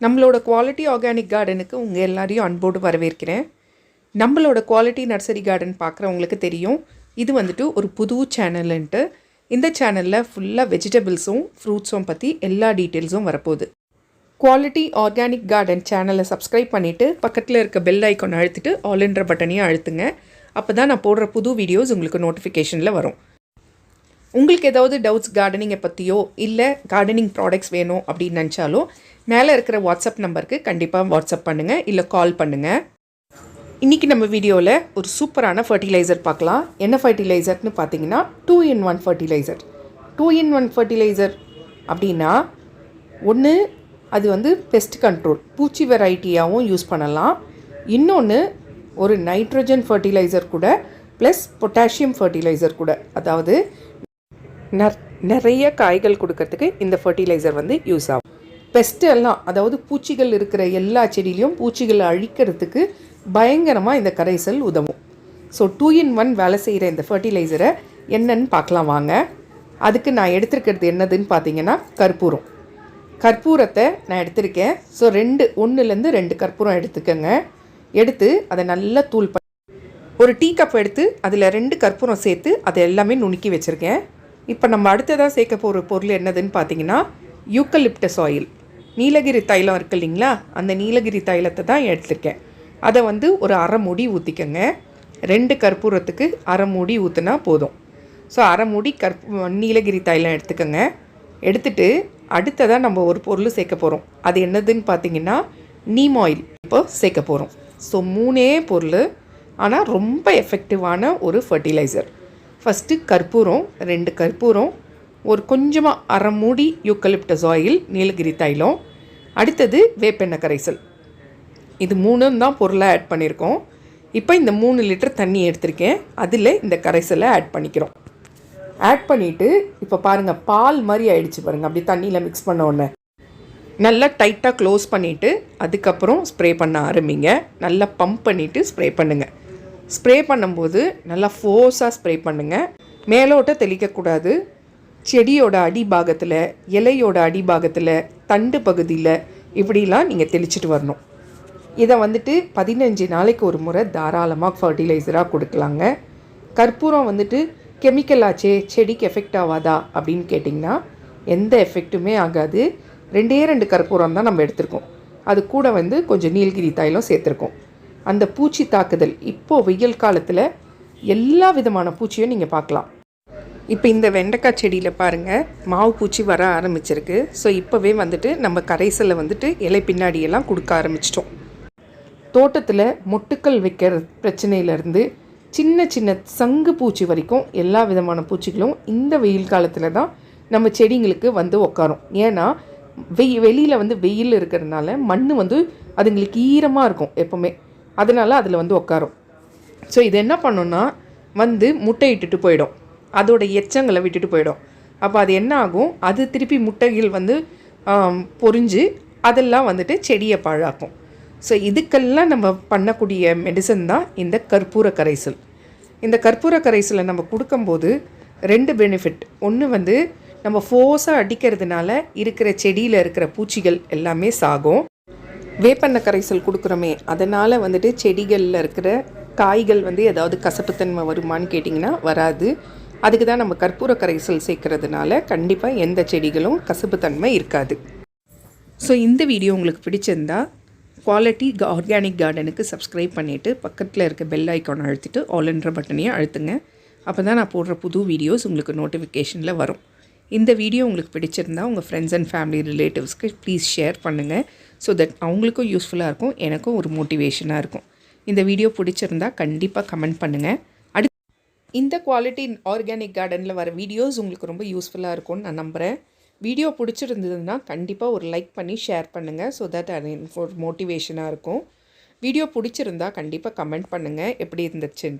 நம்மளோட quality organic கார்டனுக்கு உங்கள் எல்லாரையும் அன்போடு வரவேற்கிறேன். நம்மளோட குவாலிட்டி நர்சரி கார்டன் பார்க்குறவங்களுக்கு தெரியும். இது வந்துட்டு ஒரு புது சேனல்ன்ட்டு இந்த சேனலில் ஃபுல்லாக வெஜிடபிள்ஸும் ஃப்ரூட்ஸும் பற்றி எல்லா டீட்டெயில்ஸும் வரப்போகுது. குவாலிட்டி ஆர்கானிக் கார்டன் சேனலை சப்ஸ்கிரைப் பண்ணிவிட்டு பக்கத்தில் இருக்க பெல் ஐக்கான் அழுத்திட்டு ஆல்ன்ற பட்டனையும் அழுத்துங்க. அப்போ தான் நான் போடுற புது வீடியோஸ் உங்களுக்கு நோட்டிஃபிகேஷனில் வரும். உங்களுக்கு ஏதாவது டவுட்ஸ் கார்டனிங்கை பற்றியோ இல்லை கார்டனிங் ப்ராடக்ட்ஸ் வேணும் அப்படின்னு நினச்சாலோ மேலே இருக்கிற வாட்ஸ்அப் நம்பருக்கு கண்டிப்பாக வாட்ஸ்அப் பண்ணுங்கள் இல்லை கால் பண்ணுங்கள் இன்றைக்கி நம்ம வீடியோவில் ஒரு சூப்பரான ஃபர்டிலைசர் பார்க்கலாம். என்ன ஃபர்டிலைசர்னு பார்த்தீங்கன்னா two in one fertiliser two in one fertiliser அப்படின்னா ஒன்று அது வந்து பெஸ்ட் கண்ட்ரோல் பூச்சி வெரைட்டியாகவும் யூஸ் பண்ணலாம். இன்னொன்று ஒரு நைட்ரஜன் ஃபர்டிலைசர் கூட ப்ளஸ் பொட்டாசியம் ஃபர்டிலைசர் கூட. அதாவது நிறைய காய்கள் கொடுக்கறதுக்கு இந்த ஃபர்டிலைசர் வந்து யூஸ் ஆகும். பெஸ்ட் எல்லாம் அதாவது பூச்சிகள் இருக்கிற எல்லா செடியிலையும் பூச்சிகளை அழிக்கிறதுக்கு பயங்கரமாக இந்த கரைசல் உதவும். ஸோ டூ இன் ஒன் வேலை செய்கிற இந்த ஃபர்டிலைசரை என்னன்னு பார்க்கலாம் வாங்க. அதுக்கு நான் எடுத்துருக்கிறது என்னதுன்னு பார்த்தீங்கன்னா கற்பூரம். கற்பூரத்தை நான் எடுத்திருக்கேன். ஸோ ரெண்டு ஒன்றுலேருந்து ரெண்டு கற்பூரம் எடுத்துக்கோங்க. எடுத்து அதை நல்லா தூள் பண்ணி ஒரு டீ கப் எடுத்து அதில் ரெண்டு கற்பூரம் சேர்த்து அதை எல்லாமே நுணுக்கி வச்சுருக்கேன். இப்போ நம்ம அடுத்ததாக சேர்க்க போகிற பொருள் என்னதுன்னு பார்த்தீங்கன்னா யூக்கலிப்டஸ் ஆயில். நீலகிரி தைலம் இருக்கு இல்லைங்களா? அந்த நீலகிரி தைலத்தை தான் எடுத்திருக்கேன். அதை வந்து ஒரு அரை மூடி ஊற்றிக்கோங்க ரெண்டு கற்பூரத்துக்கு அரை மூடி ஊற்றினா போதும். ஸோ அரை மூடி கற்பூ நீலகிரி தைலம் எடுத்துக்கோங்க. எடுத்துட்டு அடுத்ததாக நம்ம ஒரு பொருள் சேர்க்க போகிறோம் அது என்னதுன்னு பார்த்தீங்கன்னா நீம் ஆயில் இப்போ சேர்க்க போகிறோம் ஸோ மூணே பொருள். ஆனால் ரொம்ப எஃபெக்டிவான ஒரு ஃபர்டிலைசர் ஃபஸ்ட்டு கற்பூரம். ரெண்டு கற்பூரம். ஒரு கொஞ்சமாக அரை மூடி யூக்கலிப்டஸ் ஆயில் நீலகிரி தைலம். அடுத்தது வேப்பெண்ணெய் கரைசல். இது மூணும் தான் பொருளாக ஆட் பண்ணியிருக்கோம். இப்போ இந்த மூணு லிட்டர் தண்ணி எடுத்திருக்கேன். அதில் இந்த கரைசலை ஆட் பண்ணிக்கிறோம். ஆட் பண்ணிவிட்டு இப்போ பாருங்கள் பால் மாதிரி ஆயிடுச்சு பாருங்கள் அப்படி தண்ணியில் மிக்ஸ் பண்ண உடனே. நல்லா டைட்டாக க்ளோஸ் பண்ணிவிட்டு அதுக்கப்புறம் ஸ்ப்ரே பண்ண ஆரம்பிங்க. நல்லா பம்ப் பண்ணிவிட்டு ஸ்ப்ரே பண்ணுங்கள் ஸ்ப்ரே பண்ணும்போது நல்லா ஃபோர்ஸாக ஸ்ப்ரே பண்ணுங்கள் மேலோட்ட தெளிக்கக்கூடாது. செடியோட அடிபாகத்தில் இலையோட அடிபாகத்தில் தண்டு பகுதியில் இப்படிலாம் நீங்கள் தெளிச்சிட்டு வரணும். இதை வந்துட்டு பதினஞ்சு நாளைக்கு ஒரு முறை தாராளமாக ஃபர்டிலைசராக கொடுக்கலாங்க. கற்பூரம் வந்துட்டு கெமிக்கலாச்சே செடிக்கு எஃபெக்ட் ஆகாதா அப்படின்னு கேட்டிங்கன்னா எந்த எஃபெக்ட்டுமே ஆகாது. ரெண்டே ரெண்டு கற்பூரம் தான் நம்ம எடுத்திருக்கோம். அது கூட வந்து கொஞ்சம் நீலகிரி தைலம் சேர்த்துருக்கோம். அந்த பூச்சி தாக்குதல். இப்போது வெயில் காலத்தில் எல்லா விதமான பூச்சியும் நீங்கள் பார்க்கலாம். இப்போ இந்த வெண்டைக்காய் செடியில் பாருங்கள் மாவு பூச்சி வர ஆரம்பிச்சிருக்கு. ஸோ இப்போவே வந்துட்டு நம்ம கரைசலை வந்துட்டு இலை பின்னாடியெல்லாம் கொடுக்க ஆரம்பிச்சிட்டோம். தோட்டத்தில் மொட்டுக்கள் வைக்கிற பிரச்சனையிலேருந்து சின்ன சின்ன சங்கு பூச்சி வரைக்கும் எல்லா விதமான பூச்சிகளும் இந்த வெயில் காலத்தில் தான் நம்ம செடிங்களுக்கு வந்து உட்காரும் ஏன்னா வெய் வெளியில் வந்து வெயில் இருக்கிறதுனால மண் வந்து அதுங்களுக்கு ஈரமாக இருக்கும் எப்போவுமே. அதனால் அதில் வந்து உட்காரும் ஸோ இது என்ன பண்ணுன்னா வந்து முட்டை இட்டுட்டு போயிடும். அதோட எச்சங்களை விட்டுட்டு போயிடும். அப்போ அது என்ன ஆகும்? அது திருப்பி முட்டைகள் வந்து பொறிஞ்சு அதெல்லாம் வந்துட்டு செடியை பாழாக்கும். ஸோ இதுக்கெல்லாம் நம்ம பண்ணக்கூடிய மெடிசன் தான் இந்த கற்பூர கரைசல். இந்த கற்பூர கரைசலை நம்ம கொடுக்கும்போது ரெண்டு பெனிஃபிட் ஒன்று வந்து நம்ம ஃபோர்ஸாக அடிக்கிறதுனால இருக்கிற செடியில் இருக்கிற பூச்சிகள் எல்லாமே சாகும். வேப்பெண்ணெய் கரைசல் கொடுக்குறோமே அதனால் வந்துட்டு செடிகளில் இருக்கிற காய்கள் வந்து ஏதாவது கசப்புத்தன்மை வருமான்னு கேட்டிங்கன்னா வராது. அதுக்கு தான் நம்ம கற்பூர கரைசல் சேர்க்கறதுனால கண்டிப்பாக எந்த செடிகளும் கசப்புத்தன்மை இருக்காது. ஸோ இந்த வீடியோ உங்களுக்கு பிடிச்சிருந்தா குவாலிட்டி ஆர்கானிக் கார்டனுக்கு சப்ஸ்கிரைப் பண்ணிவிட்டு பக்கத்தில் இருக்க பெல் ஐக்கான் அழுத்திட்டு ஆல்ன்ற பட்டனையும் அழுத்துங்க. அப்போ தான் நான் போடுற புது வீடியோஸ் உங்களுக்கு நோட்டிஃபிகேஷனில் வரும். இந்த வீடியோ உங்களுக்கு பிடிச்சிருந்தா உங்கள் ஃப்ரெண்ட்ஸ் அண்ட் ஃபேமிலி ரிலேட்டிவ்ஸ்க்கு ப்ளீஸ் ஷேர் பண்ணுங்கள் ஸோ தட் அவங்களுக்கும் யூஸ்ஃபுல்லாக இருக்கும் எனக்கும் ஒரு மோட்டிவேஷனாக இருக்கும். இந்த வீடியோ பிடிச்சிருந்தா கண்டிப்பாக கமெண்ட் பண்ணுங்கள் அடுத்து இந்த குவாலிட்டி ஆர்கானிக் கார்டனில் வர வீடியோஸ் உங்களுக்கு ரொம்ப யூஸ்ஃபுல்லாக இருக்கும்னு நான் நம்புகிறேன் வீடியோ பிடிச்சிருந்ததுன்னா கண்டிப்பாக ஒரு லைக் பண்ணி ஷேர் பண்ணுங்கள் ஸோ தட் அது ஒரு மோட்டிவேஷனாக இருக்கும். வீடியோ பிடிச்சிருந்தா கண்டிப்பாக கமெண்ட் பண்ணுங்கள் எப்படி இருந்துச்சுன்னு.